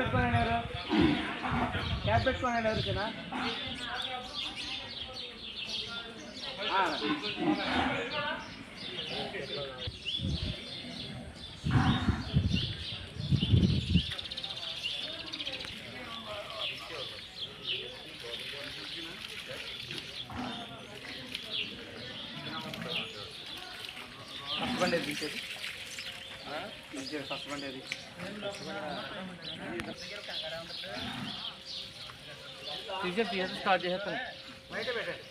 పెట్టుకొని వెళ్ళారు క్యాబ్ పెట్టుకొని వెళ్ళారు ఎవరికైనా ఆ. ఫస్ట్ బండి टीचर टीचर स्टार्ट है वहीं पे बैठे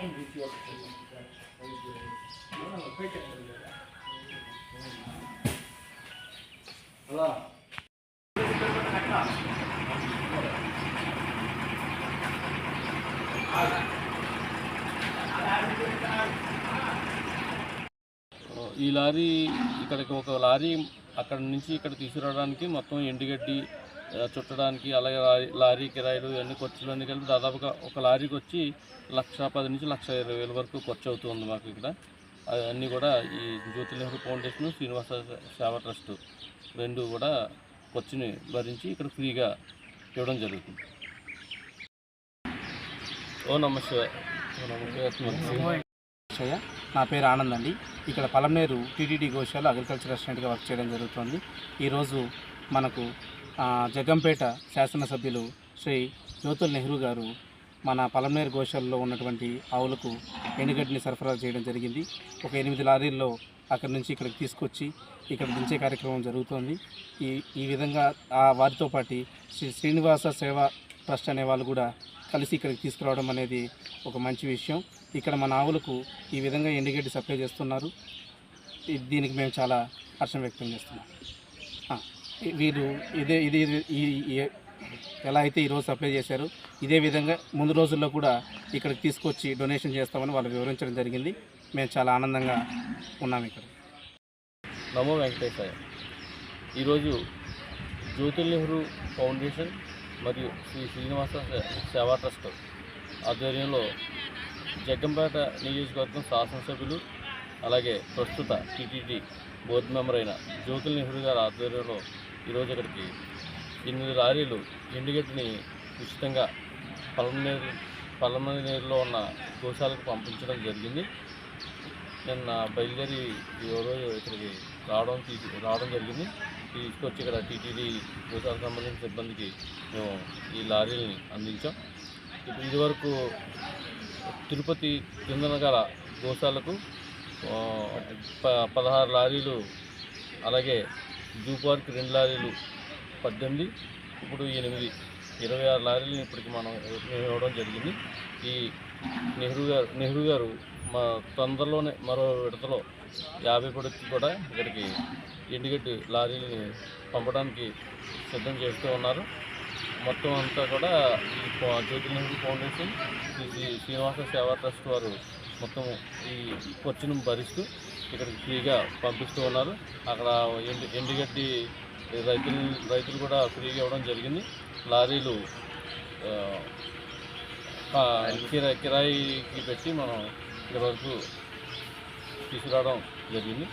ఈ లారీ ఇక్కడికి ఒక లారీ అక్కడ నుంచి ఇక్కడ తీసుకురావడానికి మొత్తం ఎండుగడ్డి చుట్టడానికి అలాగే లారీ లారీ కిరాయిలు ఇవన్నీ ఖర్చులన్నీ కలిపి దాదాపుగా ఒక లారీకి వచ్చి లక్ష పది నుంచి లక్ష ఇరవై వేల వరకు ఖర్చు అవుతుంది మాకు ఇక్కడ. అవన్నీ కూడా ఈ జ్యోతి నెహ్రూ ఫౌండేషన్ శ్రీనివాస సేవా ట్రస్ట్ రెండు కూడా ఖర్చుని భరించి ఇక్కడ ఫ్రీగా ఇవ్వడం జరుగుతుంది. ఓ నమస్తే శివాయ నా పేరు ఆనంద్ అండి. ఇక్కడ పలమేరు టీటీడీ గోశాల అగ్రికల్చర్ రెస్టారెంట్గా వర్క్ చేయడం జరుగుతుంది. ఈరోజు మనకు జగంపేట శాసనసభ్యులు శ్రీ జ్యోతుల్ నెహ్రూ గారు మన పలంనేరు గోశాలలో ఉన్నటువంటి ఆవులకు ఎండుగడ్డిని సరఫరా చేయడం జరిగింది. ఒక ఎనిమిది లారీల్లో అక్కడి నుంచి ఇక్కడికి తీసుకొచ్చి ఇక్కడ దించే కార్యక్రమం జరుగుతోంది. ఈ ఈ విధంగా ఆ వారితో పాటు శ్రీ శ్రీనివాస సేవా ట్రస్ట్ అనే వాళ్ళు కూడా కలిసి ఇక్కడికి తీసుకురావడం అనేది ఒక మంచి విషయం. ఇక్కడ మన ఆవులకు ఈ విధంగా ఎండుగడ్డి సప్లై చేస్తున్నారు. దీనికి మేము చాలా హర్షం వ్యక్తం చేస్తున్నాం. వీరు ఇదే ఇది ఈ ఎలా అయితే ఈరోజు సప్లై చేశారు ఇదే విధంగా ముందు రోజుల్లో కూడా ఇక్కడికి తీసుకొచ్చి డొనేషన్ చేస్తామని వాళ్ళు వివరించడం జరిగింది. మేము చాలా ఆనందంగా ఉన్నాం ఇక్కడ. నమో వెంకటేశాయ. ఈరోజు జ్యోతి నెహ్రూ ఫౌండేషన్ మరియు శ్రీ శ్రీనివాస సేవా ట్రస్ట్ ఆధ్వర్యంలో జగ్గంపేట నియోజకవర్గం శాసనసభ్యులు అలాగే ప్రస్తుత టీటీడీ బోర్డు మెంబర్ అయిన జ్యోతుల్ నెహ్రూ గారి ఆధ్వర్యంలో ఈరోజు ఇక్కడికి ఎనిమిది లారీలు ఎండుగడ్డిని ఉచితంగా పలమనేరు పలమనేరులో ఉన్న గోశాలకు పంపించడం జరిగింది. నిన్న బయలుదేరి ఈరోజు ఇక్కడికి రావడం తీసి రావడం జరిగింది. తీసుకొచ్చి ఇక్కడ టీటీడీ గోశాలకు సంబంధించిన సిబ్బందికి మేము ఈ లారీలని అందించాం. ఇప్పుడు ఇదివరకు తిరుపతి కిందన గల గోశాలకు పదహారు లారీలు అలాగే జూ పార్క్ రెండు లారీలు పద్దెనిమిది ఇప్పుడు ఎనిమిది ఇరవై ఆరు లారీలను ఇప్పటికి మనం ఇవ్వడం జరిగింది. ఈ నెహ్రూ గారు నెహ్రూ గారు మా తొందరలోనే మరో విడతలో యాభై కొడుకు కూడా ఇక్కడికి ఎండుగడ్డి లారీని పంపడానికి సిద్ధం చేస్తూ ఉన్నారు. మొత్తం అంతా కూడా ఈ జ్యోతి నెహ్రూ ఫౌండేషన్ శ్రీ శ్రీనివాస సేవా ట్రస్ట్ వారు మొత్తం ఈ ఖర్చును భరిస్తూ ఇక్కడికి ఫ్రీగా పంపిస్తూ ఉన్నారు. అక్కడ ఎండు ఎండుగడ్డి రైతులు రైతులు కూడా ఫ్రీగా ఇవ్వడం జరిగింది. లారీలు కిరా కిరాయికి పెట్టి మనం ఇక్కడి వరకు తీసుకురావడం జరిగింది.